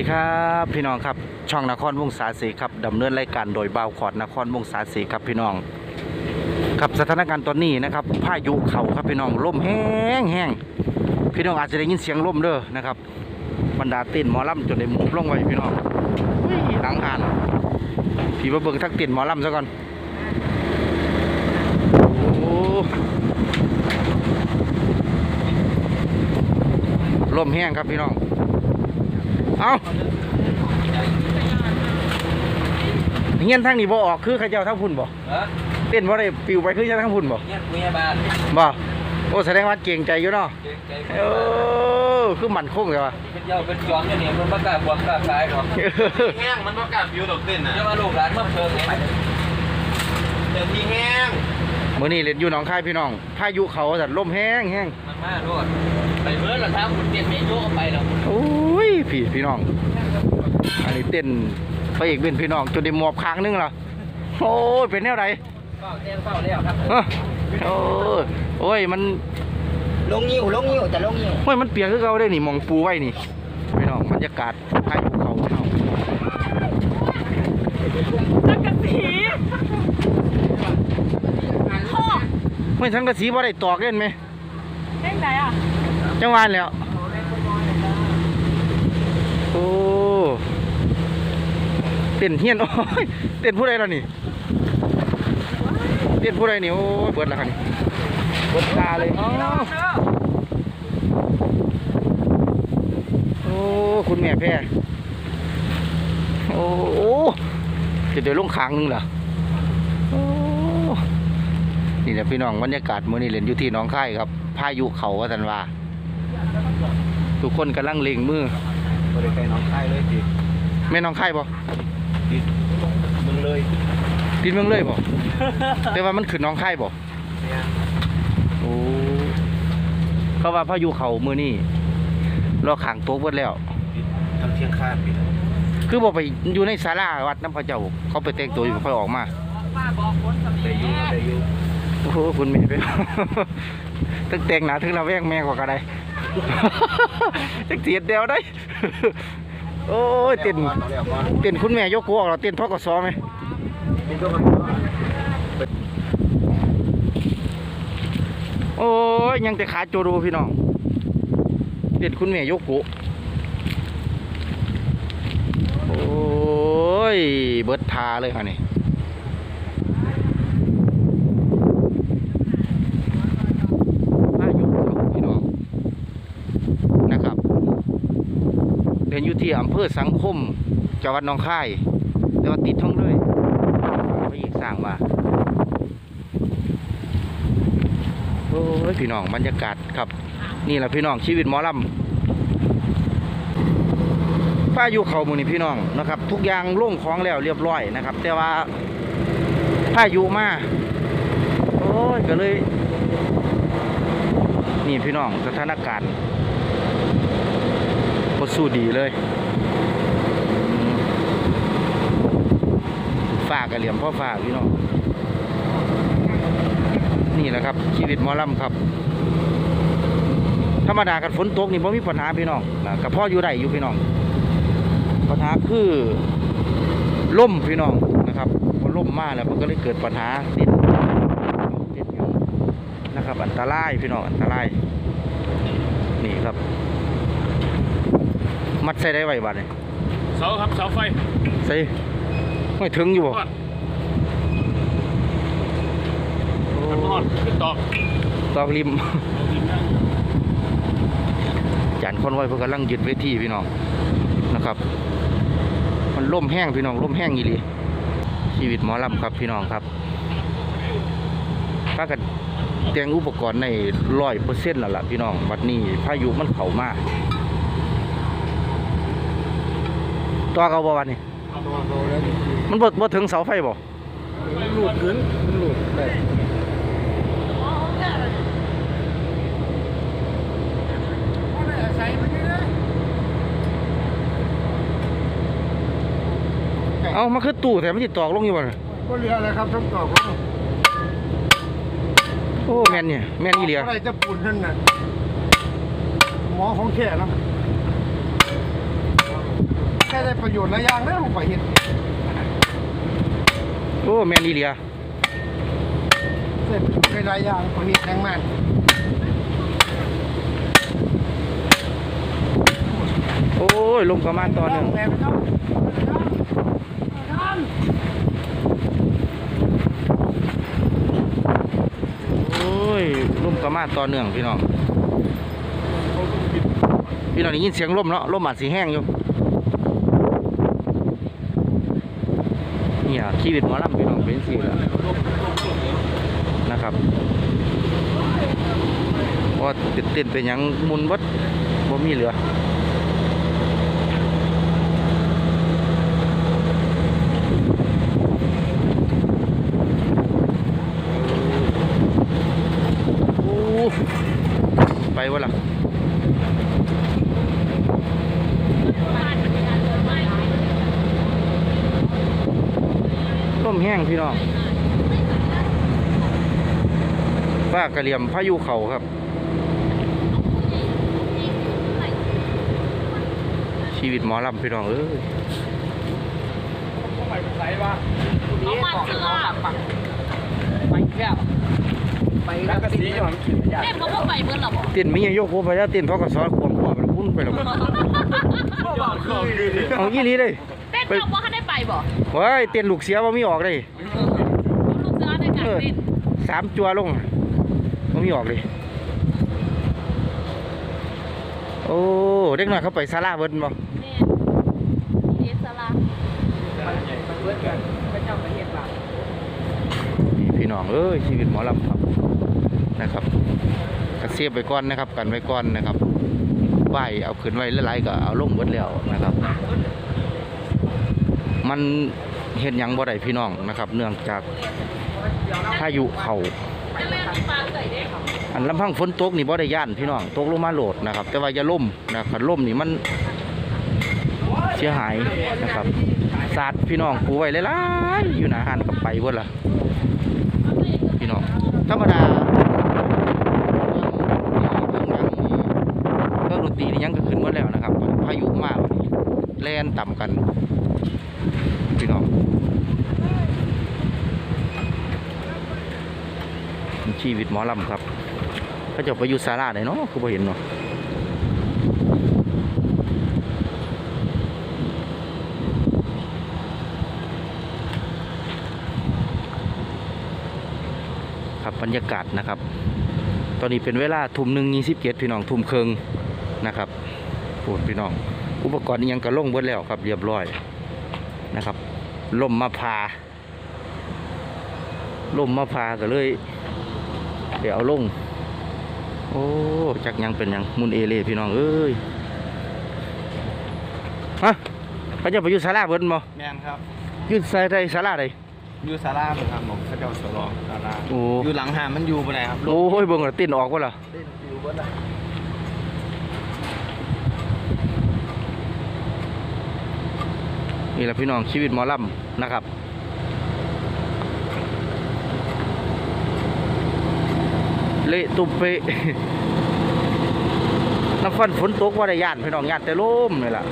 ดีครับพี่น้องครับช่องนครวงศาสีครับดำเนินรายการโดยบ่าวขอดนครวงศาสีครับพี่น้องครับสถานการณ์ตอนนี้นะครับพายุเขาครับพี่น้องลมแห้งแห้งพี่น้องอาจจะได้ยินเสียงลมเด้อนะครับบรรดาเต้นหมอลำจนได้หมุบลงไว้พี่น้องหลังหานพี่มาเบิ่งทักเต้นหมอลำซะก่อนโอ้ลมแห้งครับพี่น้อง เอาเฮียนทางนี้บ่ออกคือเขาเจ้าทั้งพุ่นบ่เออเต้นบ่ได้ปิวไปคือเจ้าทั้งพุ่นบ่เนี่ยคุยบ้านบ่โอ้แสดงว่าเก่งใจอยู่เนาะเก่งใจเออคือมั่นคงเลยว่ะเป็นเจ้าเป็นจอมเนี่ยเนี่ยมันประกล้าศบวกกล้าขายหรอกแห้งมันก็กล้าบิวดอกเต้นน่ะจะมาลูกหลานมาเพิ่มไงเดี๋ยวที่แห้งมื้อนี้เล่นอยู่หนองคายพี่น้องพายุเขาสัตว์ลมแห้งแห้งมันมาด้วย ไปเมื่อละท้าคุณเปลี่ยนเมนูไปแล้วโอ้ยพี่พี่น้อง อันนี้เต้นพระเอกเป็นพี่น้องจนได้หมอบค้างนึงล่ะโอ้ยเป็นแนวใดเฝ้าเต้นเฝ้าแล้วครับเอ้อโอ้ยโอ้ยมันลงยิ้วลงยิ้วจะลงยิ้วโอ้ยมันเปียกคือเก่าได้นี่หมองปูไว้นี่พี่น้องบรรยากาศพายุเขาพี่น้องสังกะสีพ่อไม่ทั้งกระสีบ่ได้ตอกเล่นไหมเล่นไหนอะ จังหวานแล้ว โอ้เต้นเฮียนโอ้ยเต้นผู้ใดล่ะนี่เต้นผู้ใดนี่โอ้ยเบิดและคันเบิดตาเลยอ๋อโอ้คุณแม่แพ้โอ้โอ้จะเดี๋ยวลงขางหนึงเหรอโอ้นี่แหละพี่น้องบรรยากาศมื้อนี้เล่นอยู่ที่หน้องค่ายครับ พายุเขาว่าสันว่า ทุกคนกำลังเล็งมือบริการน้องชายเลยติดแม่น้องค่ายบ่ติดมึงเลยติดเมืองเลยบ่แต่ว่ามันขึ้นหน้องค่ายบ่เนี่ยโอ้เขาว่าพายุเขามือนี่รอขังโต๊ะเบิดแล้ว ติดทำเที่ยงคาดปิดคือบ่ไปอยู่ในศาลาวัดน้ำพระเจ้า เขาไปแต่งตัวอยู่ค่อยออกมาป้าบอกคนสำได้เนีอยู่ยงได้อยู่โอ้โหคุณแม่ไปตึกแต่งหนาถึงระแวงแม่กว่ากระได จักเสียดเดียวได้ โอ้ยเต้นอาแล้วก่อนเต้นคุณแม่ยกหัวกเราเต้นทกศไหมติดก็มันโอ้ยยังแต่ขาโจโรพี่น้องเต้นคุณแม่ยกหัวโอ้ย เบิดทาเลยค่ะนี่มาอยู่ครับพี่น้องนะครับ เรียนอยู่ที่อำเภอสังคมจังหวัดหนองคายแต่ว่าติดท่องเลยพระเอกสร้างมาโอ้ยพี่น้องบรรยากาศครับ นี่แหละพี่น้องชีวิตหมอลำป้าอยู่เขาหมูนี่พี่น้องนะครับ ทุกอย่างโล่งของแล้วเรียบร้อยนะครับ แต่ว่าพายุมาโอ้ยก็เลย นี่พี่น้องสถานการณ์ คตรสู้ดีเลยฝากกระเหลี่ยมพ่อฝากพี่น้องนี่แหละครับ ชีวิตมอลำครับ ธรรมดากันฝนตกนี่บ่มีปัญหาพี่น้องกับพ่ออยู่ได้อยู่พี่น้อง ปัญหาคือล่มพี่น้องนะครับพอล่มมากแล้วมันก็เลยเกิดปัญหาติดติดอยู่นะครับ อันตรายพี่น้องอันตรายนี่ครับ มัดใส่ได้ไว้บัดนี่เสาครับเสาไฟใส่ไม่ถึงอยู่บ่ทอดมันทอดขึ้นตอกตอกริมเอาดินนะจานคอนไว้เพื่อกำลังยึดเวทีพี่น้องนะครับ มันล่มแห้งพี่น้องล่มแห้งอีหลีชีวิตหมอลำครับพี่น้องครับถ้ากันเตรียมอุปกรณ์ในร้อยเปอร์เซ็นต์แล้วล่ะพี่น้องบัดนี้พายุมันเข้ามา ตัวเขาบ่วันนี้ตัวโตแล้วมันบ่บ่ถึงเสาไฟบ่หลุดขึ้นหลุดได้เอามาคือตู้แต่มันสิตอกลงอยู่บ่น่ะก็เรืออะไรครับทั้งตอกโอ้แม่นเนี่ยแม่นอีหลีอะไรจะปุ่นท่านน่ะหมอของแค่นะ ได้ประโยชน์หลายอย่างนะผมไปเห็นโอ้แมนอีเลียได้ประโยชน์หลายอย่างผมเห็นแรงมันโอ้ยลมประมาณตอนหนึ่งแม่ไปเนาะโอ้ยลมประมาณตอนหนึ่งพี่น้องพี่น้องได้ยินเสียงลมเนาะลมอาจสีแห้งอยู่ เนี่ยชีวิตหมอลำพี่น้องเป็นสิแล้วนะครับว่าติดเต้นเป็นยังมุนวัดบ่มีเหลือ โอ้ไปวะล่ะต้ มแห้งพี่น้องป้ากระเหลี่ยมพายุเขาครับ ชีวิตหมอลำพี่น้องเอ้ยไปใส่วะน้ำมันเกลือไปแก้วไปแล้วก็สีหอมกินยาเล่นเขาบอกไปเมื่อหรอบอกเต้นไม่ยังยกหัวไปแล้วเต้นเขาก็สอนขวงขวบมันพุ่นไปแล้วเอายี่นี้เลย เต้นเราบอกให้ได้ไปบอกเฮ้ยเต้นลูกเสียว่ามีออกเลยลูกเสือในการเต้นสามจัวลงว่ามีออกเลยโอ้เด็กน้อยเขาไปซาลาเบิร์นบ่เนี่ยเดสลาเพื่อนกันพระเจ้าประเทศลาวนี่พี่น้องเอ้ยชีวิตหมอลำครับนะครับกระเสียบไปก่อนนะครับ กันไว้ก่อนนะครับไหวเอาขึ้นไว้หลายๆก็เอาลงเบิดแล้วนะครับ มันเห็นยังบ่ได้พี่น้องนะครับ เนื่องจากพายุเขา่าอันลำพังฝนตกนี่บ่ได้ย่านพี่น้องตกลงมาโหลดนะครับ แต่ว่าอย่าล่มนะครับล่มนี่มันเสียหายนะครับสาดพี่น้องกูไว้หลายๆอยู่หนาหันกับไปเบิดล่ะพี่น้องธรรมดาเครื่องดนตรีนี่ยังก็ขึ้นหมดแล้วนะครับพายุมากแล่นต่ำกัน พี่น้อง ชีวิตหมอลำครับเขาจะไปอยู่ศาลาไหนเนาะคือบ่เห็นเนาะครับบรรยากาศนะครับ ตอนนี้เป็นเวลาทุ่มหนึ่งยี่สิบเจ็ดพี่น้องทุ่มเคร่งนะครับพูดพี่น้อง อุปกรณ์ยังกระลงเบิดแล้วครับ เรียบร้อยนะครับลมมาพาลมมาพาก็เลย เดี๋ยวเอาลง โอ้จักยังเป็นหยังมุนเอเล่พี่น้องเอ้ยฮะเขาจะไปอยู่ศาลาเบิ้นบ่แมนครับอยู่ใส่ใดศาลาใดอยู่ศาลาครับผมพระเจ้าสลองศาลาโอ้อยู่หลังหามันอยู่ปไหนครับโอ้ยเบิ่งและตินออกบ่ล่ะเล่นอยู่บนละนี่แหละพี่น้องชีวิตหมอลำนะครับ เละตุบเปะน้ำฟันฝนตกว่าได้ย่านพี่น้องย่านแต่ลมนี่แหละ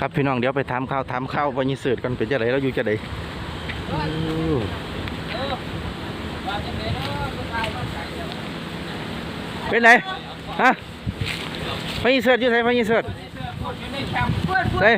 ครับพี่น้องเดี๋ยวไปถามข้าวถามข้าววันนี้เสิร์ตกันเป็นจะไดแล้วอยู่จะไดเป็นไหนฮะพญิเสิร์ตอยู่ไหนพญิเสิร์ตใส่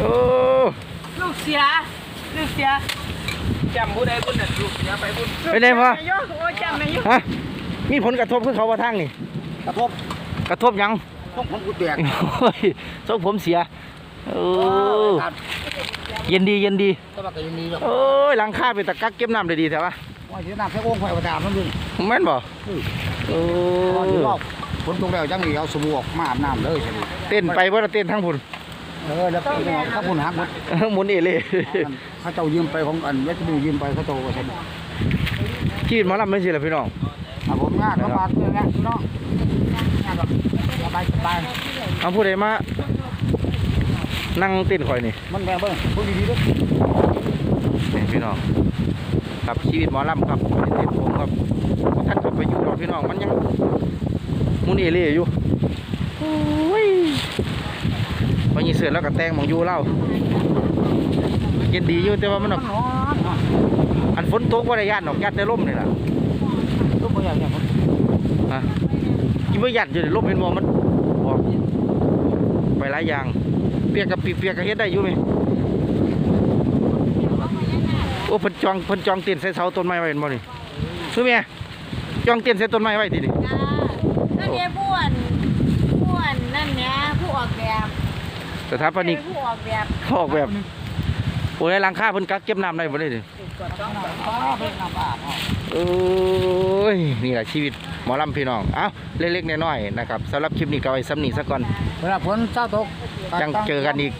โอ้ลูกเสือลูกเสือ จำผู้ใดผู้หนึ่งอยู่อย่าไปผู้เป็นไงพ่อ นายกโอ้จำนายกฮะ มีผลกระทบขึ้นเขาว่าทางนี่ กระทบกระทบหยัง พวกผมกูแตกโอ้ยทรงผมเสียโอ้เย็นดีเย็นดีตลอดก็ยังมีแบบโอ้ยหลังคาเป็นตะกักเก็บน้ำได้ดีแต่ว่าว่าเสียน้ำใส่โอ่งไฟประจามนั่นเองแม่นบ่โอ้ตอนที่รอบฝนตกแล้วจังนี่เอาสบู่ออกมาอาบน้ำเลยใช่ไหมเต้นไปว่าเต้นทั้งพุ่น เออแล้วก็เอาถ้าคุณหักหมดหมุนเอเล่เขาเจ้ายืมไปของอันเวทบูยืมไปเขาโตก็ใช่ไหมชีวิตหมอลำไม่ใช่หรอพี่น้องครับผมงานลำบากเลยนะพี่น้องงานแบบสบายสบายเอาผู้ใดมานั่งเต้นข่อยนี่มันแบ่งเบิ้งพูดดีๆด้วยนี่พี่น้องครับชีวิตหมอลำครับไม่ได้เต้นผมครับเพราะท่านก็ไปอยู่หรอกพี่น้องมันยังหมุนเอเล่อยู่โอ้ย เสือแล้วก็แต่งหมองอยู่เล่าเย็นดีอยู่แต่ว่ามันดอกนอนนอนอันฝนตกว่าได้ย่านดอกยัดได้ล่มนี่ล่ะทุกคนอย่างเนี้ยผมฮะยิ่งว่ายัดอยู่ในล่มเป็นบ่มันออกไปหลายอย่าง เปียกกับปีเปียกกับเฮ็ดได้อยู่ไหมโอ้เพิ่นจองเพิ่นจองเต็นท์ใส่เสาต้นไม้ไว้เห็นบ่นี่ซื้อแม่จองเต็นท์ใส่ต้นไม้ไว้ตินี่จ้านั่นเนี่ยผู้อ่อนผู้อ่อนนั่นเนี่ยผู้ออกแบบ สถาปนิกผู้ออกแบบเขาออกแบบโอ้ยหลังคาเพิ่นกักเก็บน้ำได้บ่ได้ดิอ๋อเป็นน้ำบ้าอ๋อโอ้ยนี่แหละชีวิตหมอลำพี่น้อง เอ้าเล็กๆน้อยๆนะครับสำหรับคลิปนี้ก็เอาไว้ซ้ำนี้ซะก่อนเวลาฝนเศร้าตกจังเจอกันอีก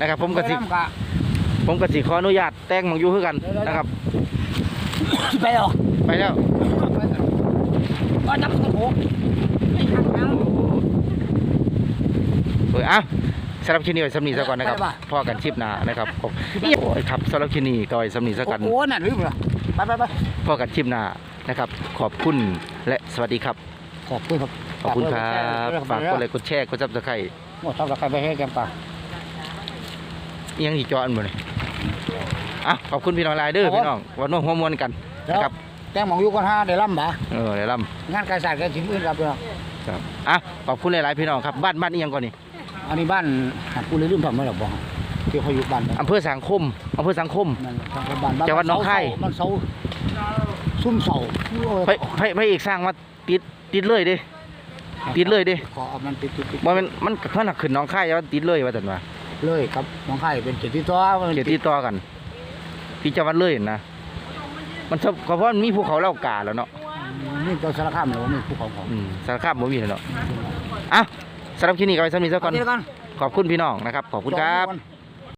นะครับผมก็สิไปน้ำกะผมก็สิขออนุญาตแต่งหมองอยู่คือกันนะครับ ไปหรอกไปแล้วก็จับกระโปงไม่ทำยังเออเอ้า สำหรับคลิปนี้ไว้ซ้ำนี้ซะก่อนนะครับไปบ่าพอกันคลิปหน้านะครับขอบโอ้ยครับสำหรับคลิปนี้ก็ไว้ซ้ำนี้ซะกันโอ้โหน่ะลืมเหรอไปไปไปพอกันคลิปหน้านะครับ ขอบคุณและสวัสดีครับ ขอบคุณครับขอบคุณครับฝากกดไลค์กดแชร์กดซับสไครต์หมดสำหรับใครไปให้แกมปลาอิหยังอีกจออันบ่นี่อะขอบคุณพี่น้องหลายเด้อพี่น้องวันน้องหัวมวนกันนะครับแตงหมองอยู่ก่อนห้าเดี๋ยวล่ำบ่าเออเดี๋ยวลงานการสายกันถึงอื่นครับเพื่อนำครับอะขอบคุณหลายๆพี่น้องครับบ้านบ้านนี้ยังก่อนนี่ อันนี้บ้านหากูเลยลืมทำไม่หรอกบอกที่เขาอยู่บ้านนั่นอำเภอสังคมอำเภอสังคมทางบ้านบ้านจังหวัดหนองคายมันเสาซุ่มเสาพระพระพระเอกสร้างมาติดติดเลยเด้ติดเลยดิขอเอามันติดติดติดบ่แมันมันเพิ่นน่ะขึ้นหน้องค่ายว่าติดเลยว่าซั่นว่าเลยครับหน้องคายเป็นเจ็ดที่ตัวเขตติดต่อกัน ที่จังหวัดเลยนะมันชอบก็เพราะมันมีภูเขาเหล่ากาแล้วเนาะนี่ตัวสารคามเลยว่ามีภูเขาของอืมสารคามบ่มีแล้วเนาะอะ สำหรับคลิปนี้ก็ไว้สำนี้ซะก่อนเดียวกันขอบคุณพี่น้องนะครับ ขอบคุณครับสองน